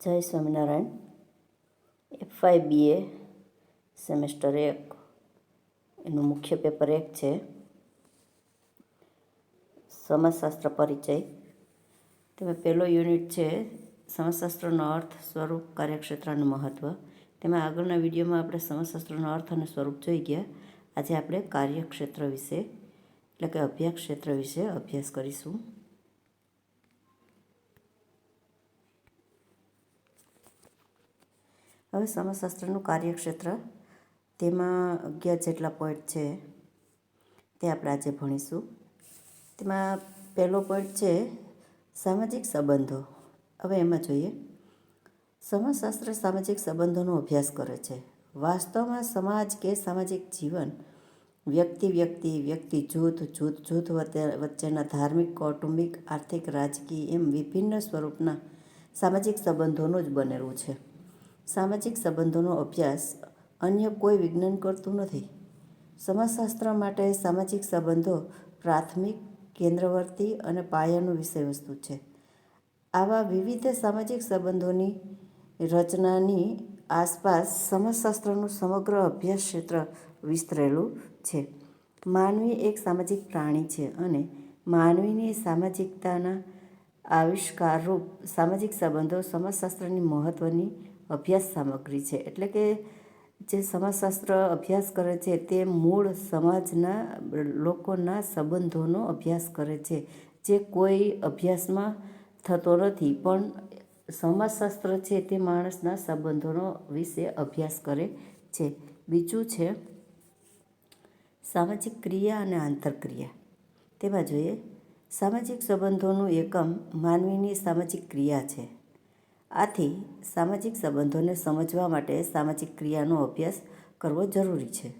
જય Swaminarayan. FI BA semester એક, એનું મુખ્ય પેપર એક છે. સમાજશાસ્ત્ર પરિચય. તેમાં પહેલો યુનિટ છે, સમાજશાસ્ત્રનો અર્થ, સ્વરૂપ, કાર્યક્ષેત્રનું મહત્ત્વ તેમાં આગળના વિડીયોમાં આપણે સમાજશાસ્ત્રનો અર્થ અને સ્વરૂપ જોઈ ગયા. આજે આપણે કાર્યક્ષેત્ર વિશે, એટલે કે અભ્યાસ ક્ષેત્ર વિશે અભ્યાસ કરીશું. હવે સમાજશાસ્ત્રનું કાર્યક્ષેત્ર, તેમાં અગિયાર જેટલા પોઈન્ટ છે, તે આપણે આજે ભણીશું. તેમાં પહેલો પોઈન્ટ છે, સામાજિક સંબંધો. હવે એમાં જોઈએ. સમાજશાસ્ત્ર સામાજિક સંબંધોનો અભ્યાસ કરે છે. વાસ્તવમાં સમાજ કે સામાજિક જીવન, વ્યક્તિ વ્યક્તિ વ્યક્તિ જૂથ જૂથ જૂથ વચ્ચેના ધાર્મિક, કૌટુંબિક, આર્થિક, રાજકીય એમ વિભિન્ન સ્વરૂપના સામાજિક સંબંધોનું જ બનેલું છે. સામાજિક સંબંધોનો અભ્યાસ અન્ય કોઈ વિજ્ઞાન કરતું નથી. સમાજશાસ્ત્ર માટે સામાજિક સંબંધો પ્રાથમિક, કેન્દ્રવર્તી અને પાયાનું વિષયવસ્તુ છે. આવા વિવિધ સામાજિક સંબંધોની રચનાની આસપાસ સમાજશાસ્ત્રનું સમગ્ર અભ્યાસ ક્ષેત્ર વિસ્તરેલું છે. માનવી એક સામાજિક પ્રાણી છે અને માનવીની સામાજિકતાના આવિષ્કારરૂપ સામાજિક સંબંધો સમાજશાસ્ત્રની મહત્ત્વની અભ્યાસ સામગ્રી છે. એટલે કે જે સમાજશાસ્ત્ર અભ્યાસ કરે છે, તે મૂળ સમાજના લોકોના સંબંધોનો અભ્યાસ કરે છે. જે કોઈ અભ્યાસમાં થતો નથી, પણ સમાજશાસ્ત્ર છે તે માણસના સંબંધોનો વિશે અભ્યાસ કરે છે. બીજું છે સામાજિક ક્રિયા અને આંતરક્રિયા. તેમાં જોઈએ, સામાજિક સંબંધોનું એકમ માનવીની સામાજિક ક્રિયા છે. આથી સામાજિક સંબંધોને સમજવા માટે સામાજિક ક્રિયાનો અભ્યાસ કરવો જરૂરી છે.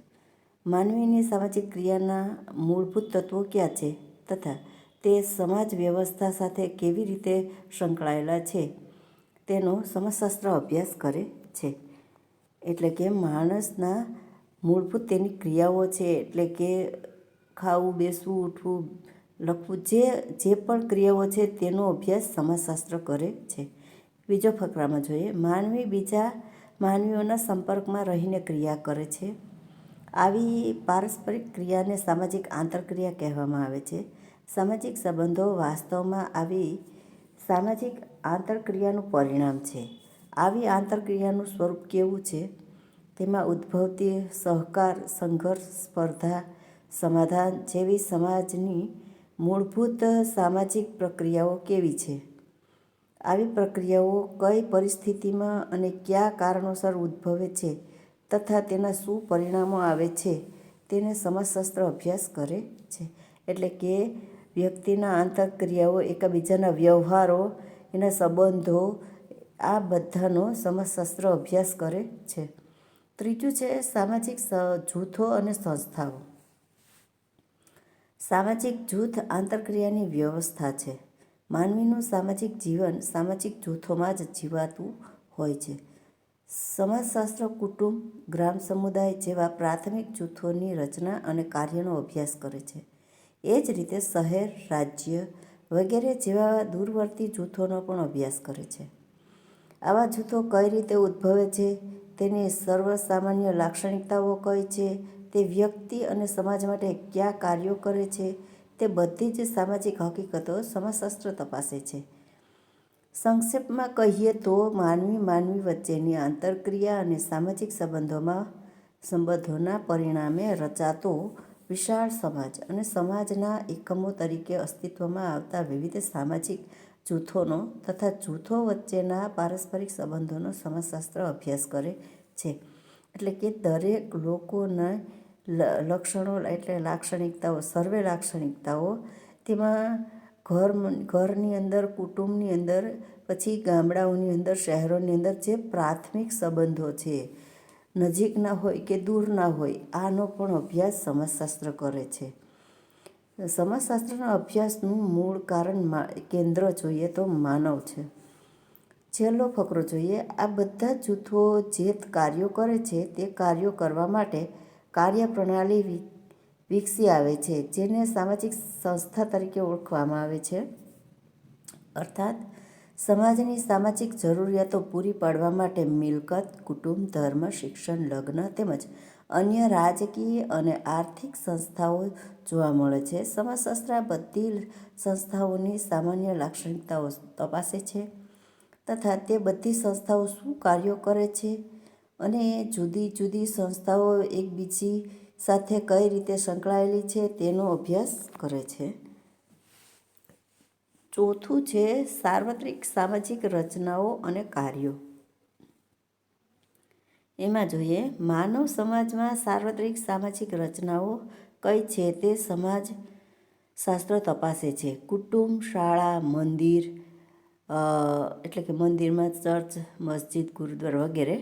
માનવીની સામાજિક ક્રિયાના મૂળભૂત તત્વો ક્યાં છે તથા તે સમાજ વ્યવસ્થા સાથે કેવી રીતે સંકળાયેલા છે તેનો સમાજશાસ્ત્ર અભ્યાસ કરે છે. એટલે કે માણસના મૂળભૂત તેની ક્રિયાઓ છે એટલે કે ખાવું, બેસવું, ઉઠવું, લખવું, જે જે પણ ક્રિયાઓ છે તેનો અભ્યાસ સમાજશાસ્ત્ર કરે છે. બીજો ફકરામાં જોઈએ. માનવી બીજા માનવીઓના સંપર્કમાં રહીને ક્રિયા કરે છે. આવી પારસ્પરિક ક્રિયાને સામાજિક આંતરક્રિયા કહેવામાં આવે છે. સામાજિક સંબંધો વાસ્તવમાં આવી સામાજિક આંતરક્રિયાનું પરિણામ છે. આવી આંતરક્રિયાનું સ્વરૂપ કેવું છે? તેમાં ઉદ્ભવતી સહકાર, સંઘર્ષ, સ્પર્ધા, સમાધાન જેવી સમાજની મૂળભૂત સામાજિક પ્રક્રિયાઓ કેવી છે? આવી પ્રક્રિયાઓ કઈ પરિસ્થિતિમાં અને કયા કારણોસર ઉદ્ભવે છે તથા તેના શું પરિણામો આવે છે તેને સમાજશાસ્ત્ર અભ્યાસ કરે છે. એટલે કે વ્યક્તિના આંતરક્રિયાઓ, એકબીજાના વ્યવહારો, એના સંબંધો, આ બધાનો સમાજશાસ્ત્ર અભ્યાસ કરે છે. ત્રીજું છે સામાજિક જૂથો અને સંસ્થાઓ. સામાજિક જૂથ આંતરક્રિયાની વ્યવસ્થા છે. માનવીનું સામાજિક જીવન સામાજિક જૂથોમાં જ જીવાતું હોય છે. સમાજશાસ્ત્ર, કુટુંબ, ગ્રામ સમુદાય જેવા પ્રાથમિક જૂથોની રચના અને કાર્યનો અભ્યાસ કરે છે. એ જ રીતે શહેર, રાજ્ય વગેરે જેવા દૂરવર્તી જૂથોનો પણ અભ્યાસ કરે છે. આવા જૂથો કઈ રીતે ઉદ્ભવે છે, તેની સર્વસામાન્ય લાક્ષણિકતાઓ કઈ છે, તે વ્યક્તિ અને સમાજ માટે કયા કાર્યો કરે છે તે બધી જ સામાજિક હકીકતો સમાજશાસ્ત્ર તપાસે છે. સંક્ષેપમાં કહીએ તો માનવી માનવી વચ્ચેની આંતરક્રિયા અને સામાજિક સંબંધોમાં સંબંધોના પરિણામે રચાતો વિશાળ સમાજ અને સમાજના એકમો તરીકે અસ્તિત્વમાં આવતા વિવિધ સામાજિક જૂથોનો તથા જૂથો વચ્ચેના પારસ્પરિક સંબંધોનો સમાજશાસ્ત્ર અભ્યાસ કરે છે. એટલે કે દરેક લોકોના લક્ષણો એટલે લાક્ષણિકતાઓ, સર્વે લાક્ષણિકતાઓ. તેમાં ઘર ઘરની અંદર, કુટુંબની અંદર, પછી ગામડાઓની અંદર, શહેરોની અંદર જે પ્રાથમિક સંબંધો છે નજીકના હોય કે દૂરના હોય, આનો પણ અભ્યાસ સમાજશાસ્ત્ર કરે છે. સમાજશાસ્ત્રના અભ્યાસનું મૂળ કારણ કેન્દ્ર જોઈએ તો માનવ છે. છેલ્લો ફકરો જોઈએ, આ બધા જૂથો જે કાર્યો કરે છે, તે કાર્યો કરવા માટે કાર્યપ્રણાલી વિકસી આવે છે, જેને સામાજિક સંસ્થા તરીકે ઓળખવામાં આવે છે. અર્થાત, સમાજની સામાજિક જરૂરિયાતો પૂરી પાડવા માટે મિલકત, કુટુંબ, ધર્મ, શિક્ષણ, લગ્ન તેમજ અન્ય રાજકીય અને આર્થિક સંસ્થાઓ જોવા મળે છે. સમાજશાસ્ત્ર બધી સંસ્થાઓની સામાન્ય લાક્ષણિકતાઓ તપાસે છે તથા તે બધી સંસ્થાઓ શું કાર્યો કરે છે અને જુદી જુદી સંસ્થાઓ એકબીજી સાથે કઈ રીતે સંકળાયેલી છે તેનો અભ્યાસ કરે છે. ચોથું છે સાર્વત્રિક સામાજિક રચનાઓ અને કાર્યો. એમાં જોઈએ, માનવ સમાજમાં સાર્વત્રિક સામાજિક રચનાઓ કઈ છે તે સમાજ શાસ્ત્ર તપાસે છે. કુટુંબ, શાળા, મંદિર એટલે કે મંદિરમાં ચર્ચ, મસ્જિદ, ગુરુદ્વાર વગેરે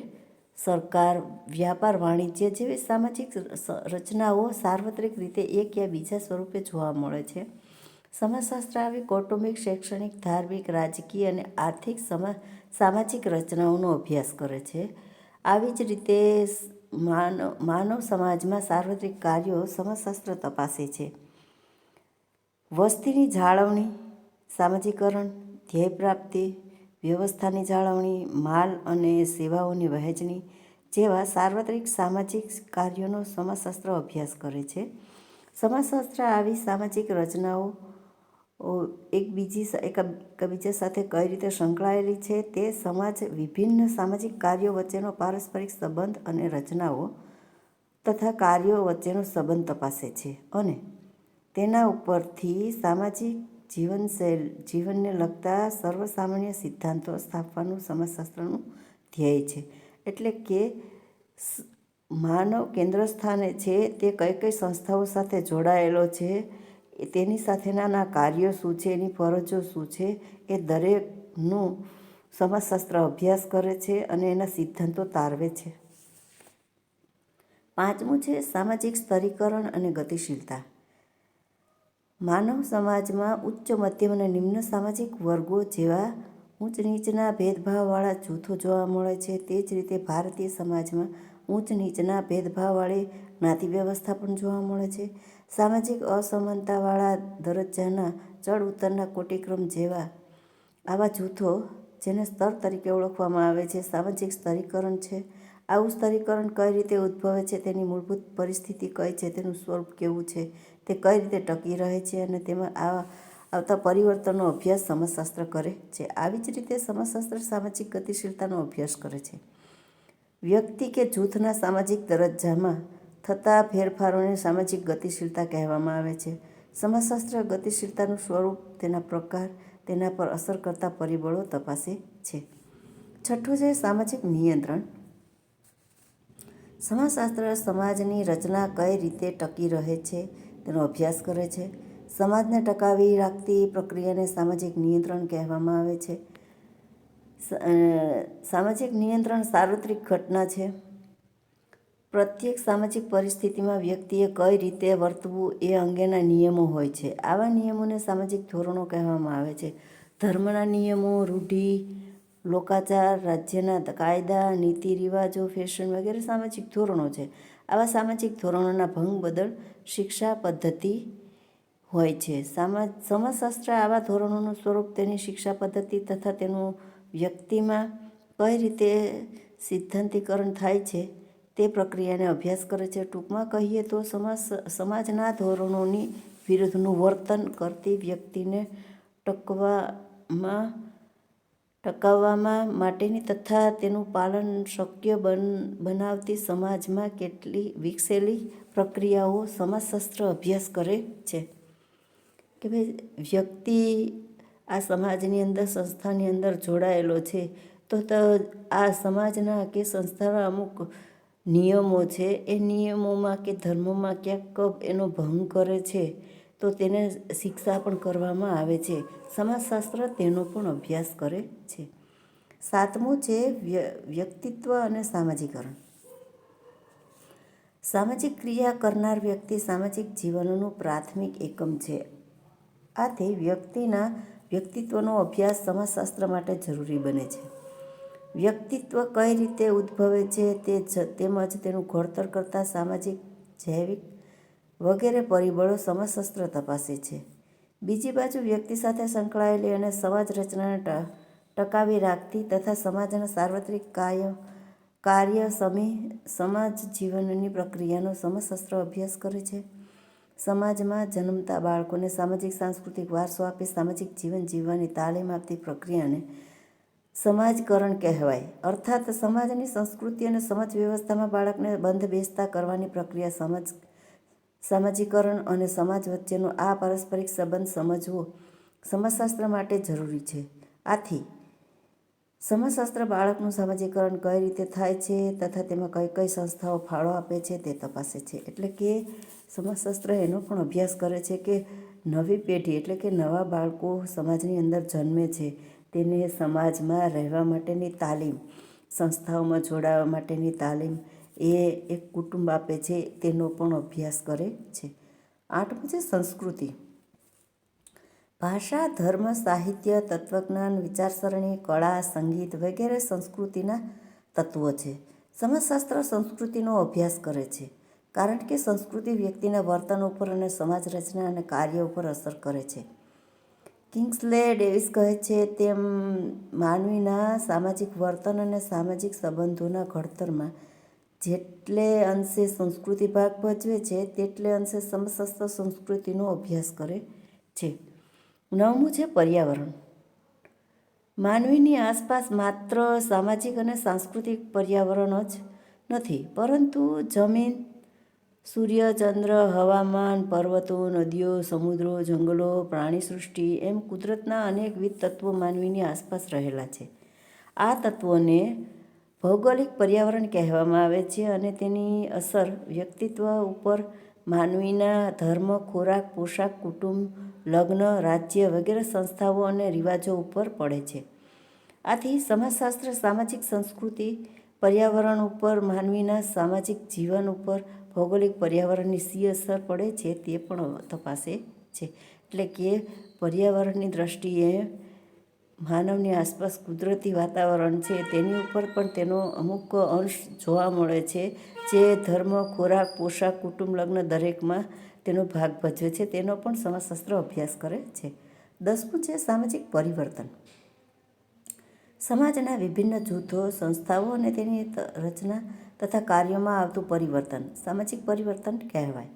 સરકાર, વ્યાપાર, વાણિજ્ય જેવી સામાજિક રચનાઓ સાર્વત્રિક રીતે એક યા બીજા સ્વરૂપે જોવા મળે છે. સમાજશાસ્ત્ર આવી કૌટુંબિક, શૈક્ષણિક, ધાર્મિક, રાજકીય અને આર્થિક સામાજિક રચનાઓનો અભ્યાસ કરે છે. આવી જ રીતે માનવ સમાજમાં સાર્વત્રિક કાર્યો સમાજશાસ્ત્ર તપાસે છે. વસ્તીની જાળવણી, સામાજિકરણ, ધ્યેય પ્રાપ્તિ વ્યવસ્થાની જાળવણી, માલ અને સેવાઓની વહેંચણી જેવા સાર્વત્રિક સામાજિક કાર્યોનો સમાજશાસ્ત્ર અભ્યાસ કરે છે. સમાજશાસ્ત્ર આવી સામાજિક રચનાઓ એકબીજી એકબીજા સાથે કઈ રીતે સંકળાયેલી છે તે સમાજ વિભિન્ન સામાજિક કાર્યો વચ્ચેનો પારસ્પરિક સંબંધ અને રચનાઓ તથા કાર્યો વચ્ચેનો સંબંધ તપાસે છે અને તેના ઉપરથી સામાજિક જીવનશૈલ જીવનને લગતા સર્વસામાન્ય સિદ્ધાંતો સ્થાપવાનું સમાજશાસ્ત્રનું ધ્યેય છે. એટલે કે માનવ કેન્દ્ર સ્થાને છે તે કઈ કઈ સંસ્થાઓ સાથે જોડાયેલો છે તેની સાથેના કાર્યો શું છે, એની ફરજો શું છે, એ દરેકનું સમાજશાસ્ત્ર અભ્યાસ કરે છે અને એના સિદ્ધાંતો તારવે છે. પાંચમું છે સામાજિક સ્તરીકરણ અને ગતિશીલતા. માનવ સમાજમાં ઉચ્ચ મધ્યમ અને નિમ્ન સામાજિક વર્ગો જેવા ઊંચ નીચના ભેદભાવવાળા જૂથો જોવા મળે છે. તે જ રીતે ભારતીય સમાજમાં ઊંચ નીચના ભેદભાવવાળી જ્ઞાતિ વ્યવસ્થા પણ જોવા મળે છે. સામાજિક અસમાનતાવાળા દરજ્જાના ચડ ઉતરના કોટિક્રમ જેવા આવા જૂથો જેને સ્તર તરીકે ઓળખવામાં આવે છે, સામાજિક સ્તરીકરણ છે. આવું સ્તરીકરણ કઈ રીતે ઉદ્ભવે છે તેની મૂળભૂત પરિસ્થિતિ કઈ છે તેનું સ્વરૂપ કેવું છે? તે કઈ રીતે ટકી રહે છે અને તેમાં આ આવતા પરિવર્તનનો અભ્યાસ સમાજશાસ્ત્ર કરે છે. આવી જ રીતે સમાજશાસ્ત્ર સામાજિક ગતિશીલતાનો અભ્યાસ કરે છે. વ્યક્તિ કે જૂથના સામાજિક દરજ્જામાં થતા ફેરફારોને સામાજિક ગતિશીલતા કહેવામાં આવે છે. સમાજશાસ્ત્ર ગતિશીલતાનું સ્વરૂપ તેના પ્રકાર, તેના પર અસર કરતા પરિબળો તપાસે છે. છઠ્ઠું છે સામાજિક નિયંત્રણ. સમાજશાસ્ત્ર સમાજની રચના કઈ રીતે ટકી રહે છે? તેનો અભ્યાસ કરે છે. સમાજને ટકાવી રાખતી પ્રક્રિયાને સામાજિક નિયંત્રણ કહેવામાં આવે છે. સામાજિક નિયંત્રણ સાર્વત્રિક ઘટના છે. પ્રત્યેક સામાજિક પરિસ્થિતિમાં વ્યક્તિએ કઈ રીતે વર્તવું એ અંગેના નિયમો હોય છે. આવા નિયમોને સામાજિક ધોરણો કહેવામાં આવે છે. ધર્મના નિયમો, રૂઢિ, લોકાચાર, રાજ્યના કાયદા નીતિ રિવાજો ફેશન વગેરે સામાજિક ધોરણો છે. આવા સામાજિક ધોરણોના ભંગ બદલ શિક્ષા પદ્ધતિ હોય છે. સમાજ સમાજશાસ્ત્ર આવા ધોરણોનું સ્વરૂપ તેની શિક્ષા પદ્ધતિ તથા તેનું વ્યક્તિમાં કઈ રીતે સિદ્ધાંતિકરણ થાય છે તે પ્રક્રિયાને અભ્યાસ કરે છે. ટૂંકમાં કહીએ તો સમાજ સમાજના ધોરણોની વિરુદ્ધનું વર્તન કરતી વ્યક્તિને ટકવામાં ટકાવવામાં માટેની તથા તેનું પાલન શક્ય બન, બનાવતી સમાજમાં કેટલી વિકસેલી પ્રક્રિયાઓ સમાજશાસ્ત્ર અભ્યાસ કરે છે? કે ભાઈ, વ્યક્તિ આ સમાજની અંદર, સંસ્થાની અંદર જોડાયેલો છે, તો આ સમાજના કે સંસ્થાના અમુક નિયમો છે, એ નિયમોમાં કે ધર્મમાં ક્યાંક એનો ભંગ કરે છે? તો તેને શિક્ષા પણ કરવામાં આવે છે. સમાજશાસ્ત્ર તેનો પણ અભ્યાસ કરે છે. સાતમું છે વ્યક્તિત્વ અને સામાજિકરણ. સામાજિક ક્રિયા કરનાર વ્યક્તિ સામાજિક જીવનનું પ્રાથમિક એકમ છે. આથી વ્યક્તિના વ્યક્તિત્વનો અભ્યાસ સમાજશાસ્ત્ર માટે જરૂરી બને છે. વ્યક્તિત્વ કઈ રીતે ઉદ્ભવે છે તે તેમજ તેનું ઘડતર કરતાં સામાજિક, જૈવિક વગેરે પરિબળો સમાજશાસ્ત્ર તપાસે છે. બીજી બાજુ વ્યક્તિ સાથે સંકળાયેલી અને સમાજ રચનાને ટકાવી રાખતી તથા સમાજના સાર્વત્રિક કાર્ય કાર્ય સમી સમાજ જીવનની પ્રક્રિયાનો સમશાસ્ત્ર અભ્યાસ કરે છે. સમાજમાં જન્મતા બાળકોને સામાજિક, સાંસ્કૃતિક વારસો આપી, સામાજિક જીવન જીવવાની તાલીમ આપતી પ્રક્રિયાને સમાજકરણ કહેવાય. અર્થાત સમાજની સંસ્કૃતિ અને સમાજ વ્યવસ્થામાં બાળકને બંધ બેસતા કરવાની પ્રક્રિયા સમજ સામાજિકરણ અને સમાજ વચ્ચેનો આ પારસ્પરિક સંબંધ સમજવો સમાજશાસ્ત્ર માટે જરૂરી છે. આથી, સમાજશાસ્ત્ર બાળકનું સામાજિકરણ કઈ રીતે થાય છે તથા તેમાં કઈ કઈ સંસ્થાઓ ફાળો આપે છે તે તપાસે છે. એટલે કે સમાજશાસ્ત્ર એનો પણ અભ્યાસ કરે છે કે નવી પેઢી એટલે કે નવા બાળકો સમાજની અંદર જન્મે છે તેને સમાજમાં રહેવા માટેની તાલીમ, સંસ્થાઓમાં જોડાવા માટેની તાલીમ એ એક કુટુંબ આપે છે, તેનો પણ અભ્યાસ કરે છે. આઠમું છે સંસ્કૃતિ. ભાષા, ધર્મ, સાહિત્ય, તત્વજ્ઞાન, વિચારસરણી, કળા, સંગીત વગેરે સંસ્કૃતિના તત્વો છે. સમાજશાસ્ત્ર સંસ્કૃતિનો અભ્યાસ કરે છે, કારણ કે સંસ્કૃતિ વ્યક્તિના વર્તન ઉપર અને સમાજ રચના અને કાર્ય ઉપર અસર કરે છે. કિંગ્સલે ડેવિસ કહે છે, તેમ માનવીના સામાજિક વર્તન અને સામાજિક સંબંધોના ઘડતરમાં જેટલે અંશે સંસ્કૃતિ ભાગ ભજવે છે, તેટલે અંશે સમશાસ્ત્ર સંસ્કૃતિનો અભ્યાસ કરે છે. નવમું છે પર્યાવરણ. માનવીની આસપાસ માત્ર સામાજિક અને સાંસ્કૃતિક પર્યાવરણ જ નથી, પરંતુ જમીન, સૂર્ય, ચંદ્ર, હવામાન, પર્વતો, નદીઓ, સમુદ્રો, જંગલો, પ્રાણીસૃષ્ટિ એમ કુદરતના અનેકવિધ તત્વો માનવીની આસપાસ રહેલા છે. આ તત્વોને ભૌગોલિક પર્યાવરણ કહેવામાં આવે છે અને તેની અસર વ્યક્તિત્વ ઉપર, માનવીના ધર્મ, ખોરાક, પોશાક, કુટુંબ, લગ્ન, રાજ્ય વગેરે સંસ્થાઓ અને રિવાજો ઉપર પડે છે. આથી સમાજશાસ્ત્ર, સામાજિક સંસ્કૃતિ, પર્યાવરણ ઉપર, માનવીના સામાજિક જીવન ઉપર ભૌગોલિક પર્યાવરણની સી અસર પડે છે તે પણ તપાસે છે. એટલે કે પર્યાવરણની દ્રષ્ટિએ માનવની આસપાસ કુદરતી વાતાવરણ છે, તેની ઉપર પણ તેનો અમુક અંશ જોવા મળે છે, જે ધર્મ, ખોરાક, પોશાક, કુટુંબ, લગ્ન દરેકમાં તેનો ભાગ ભજવે છે. તેનો પણ સમાજશાસ્ત્ર અભ્યાસ કરે છે. દસમું છે સામાજિક પરિવર્તન. સમાજના વિભિન્ન જૂથો, સંસ્થાઓ અને તેની રચના તથા કાર્યોમાં આવતું પરિવર્તન. સામાજિક પરિવર્તન કહેવાય.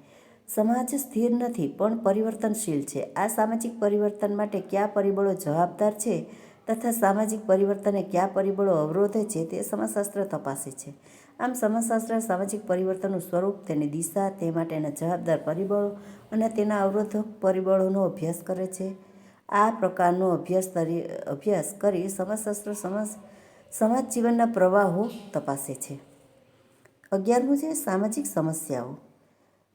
સમાજ સ્થિર નથી, પણ પરિવર્તનશીલ છે. આ સામાજિક પરિવર્તન માટે કયા પરિબળો જવાબદાર છે તથા સામાજિક પરિવર્તને કયા પરિબળો અવરોધે છે તે સમાજશાસ્ત્ર તપાસે છે. આમ, સમાજશાસ્ત્ર સામાજિક પરિવર્તનનું સ્વરૂપ, તેની દિશા, તે માટેના જવાબદાર પરિબળો અને તેના અવરોધક પરિબળોનો અભ્યાસ કરે છે. આ પ્રકારનો અભ્યાસ તરી, અભ્યાસ કરી સમાજશાસ્ત્ર સમાજ સમાજ જીવનના પ્રવાહો તપાસે છે. અગિયારમું છે સામાજિક સમસ્યાઓ.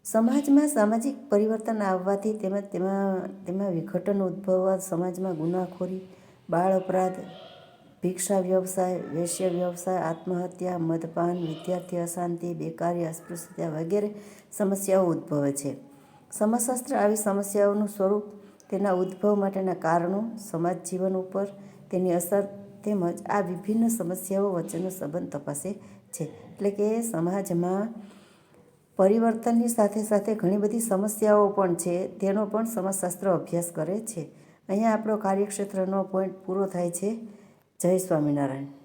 સમાજમાં સામાજિક પરિવર્તન આવવાથી તેમજ તેમાં તેમાં વિઘટન ઉદ્ભવવા સમાજમાં ગુનાખોરી, બાળ અપરાધ, ભિક્ષા વ્યવસાય, વેશ્ય વ્યવસાય, આત્મહત્યા, મદપાન, વિદ્યાર્થી અશાંતિ, બેકારી, અસ્પૃશ્યતા વગેરે સમસ્યાઓ ઉદ્ભવે છે. સમાજશાસ્ત્ર આવી સમસ્યાઓનું સ્વરૂપ તેના ઉદ્ભવ માટેના કારણો, સમાજ જીવન ઉપર તેની અસર તેમજ આ વિભિન્ન સમસ્યાઓ વચ્ચેનો સંબંધ તપાસે છે. એટલે કે સમાજમાં પરિવર્તનની સાથે સાથે ઘણી બધી સમસ્યાઓ પણ છે, તેનો પણ સમાજશાસ્ત્ર અભ્યાસ કરે છે. અહીંયા આપણો કાર્યક્ષેત્રનો પોઈન્ટ પૂરો થાય છે. જય સ્વામિનારાયણ.